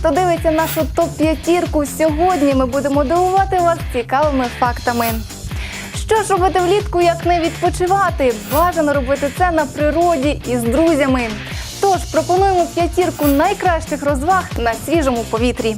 хто дивиться нашу топ-п'ятірку. Сьогодні ми будемо дивувати вас цікавими фактами. Що ж робити влітку, як не відпочивати? Бажано робити це на природі і з друзями. Тож пропонуємо п'ятірку найкращих розваг на свіжому повітрі.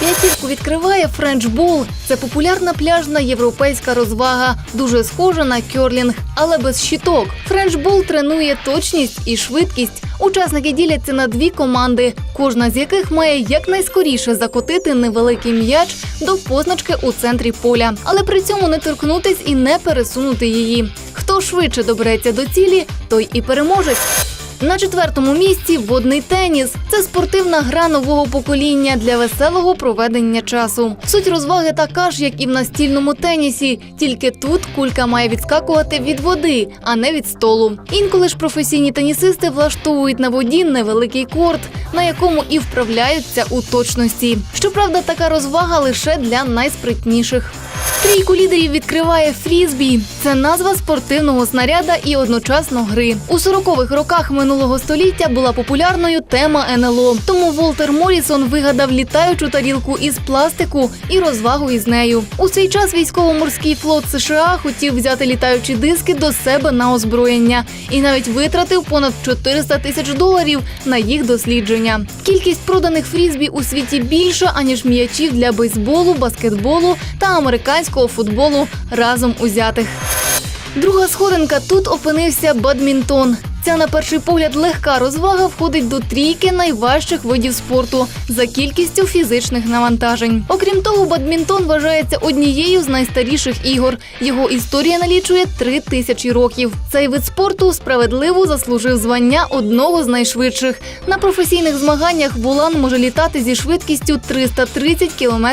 П'ятірку відкриває френчбол. Це популярна пляжна європейська розвага, дуже схожа на кьорлінг, але без щиток. Френчбол тренує точність і швидкість. Учасники діляться на дві команди, кожна з яких має якнайскоріше закотити невеликий м'яч до позначки у центрі поля, але при цьому не торкнутись і не пересунути її. Хто швидше добереться до цілі, той і переможець. На четвертому місці водний теніс. Це спортивна гра нового покоління для веселого проведення часу. Суть розваги така ж, як і в настільному тенісі, тільки тут кулька має відскакувати від води, а не від столу. Інколи ж професійні тенісисти влаштовують на воді невеликий корт, на якому і вправляються у точності. Щоправда, така розвага лише для найспритніших. Трійку лідерів відкриває фрізбі. Це назва спортивного снаряда і одночасно гри. У 40-х роках минулого століття була популярною тема НЛО. Тому Волтер Морісон вигадав літаючу тарілку із пластику і розвагу із нею. У цей час військово-морський флот США хотів взяти літаючі диски до себе на озброєння і навіть витратив понад 400 тисяч доларів на їх дослідження. Кількість проданих фрізбі у світі більша аніж м'ячів для бейсболу, баскетболу та американського футболу разом узятих. Друга сходинка тут опинився бадмінтон. Ця на перший погляд легка розвага входить до трійки найважчих видів спорту за кількістю фізичних навантажень. Окрім того, бадмінтон вважається однією з найстаріших ігор. Його історія налічує три тисячі років. Цей вид спорту справедливо заслужив звання одного з найшвидших. На професійних змаганнях Волан може літати зі швидкістю 330 км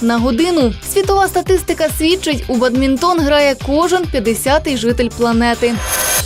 на годину. Світова статистика свідчить, у бадмінтон грає кожен 50-й житель планети.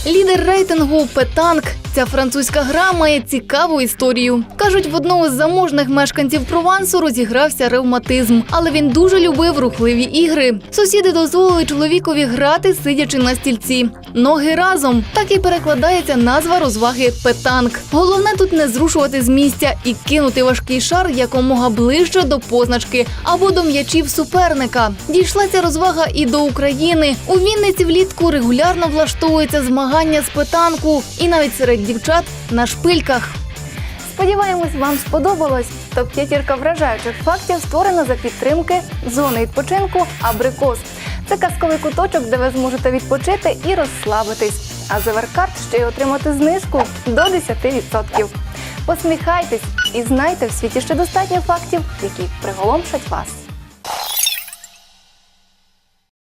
Лідер рейтингу Петанк. Ця французька гра має цікаву історію. Кажуть, в одного з заможних мешканців Провансу розігрався ревматизм, але він дуже любив рухливі ігри. Сусіди дозволили чоловікові грати, сидячи на стільці. Ноги разом. Так і перекладається назва розваги Петанк. Головне тут не зрушувати з місця і кинути важкий шар якомога ближче до позначки або до м'ячів суперника. Дійшла ця розвага і до України. У Вінниці влітку регулярно влаштовується змагання з петанку, і навіть серед дівчат на шпильках. Сподіваємось, вам сподобалось. Топ-п'ятірка вражаючих фактів створена за підтримки зони відпочинку Абрикос. Це казковий куточок, де ви зможете відпочити і розслабитись. А за Веркарт ще й отримати знижку до 10%. Посміхайтесь і знайте в світі ще достатньо фактів, які приголомшать вас.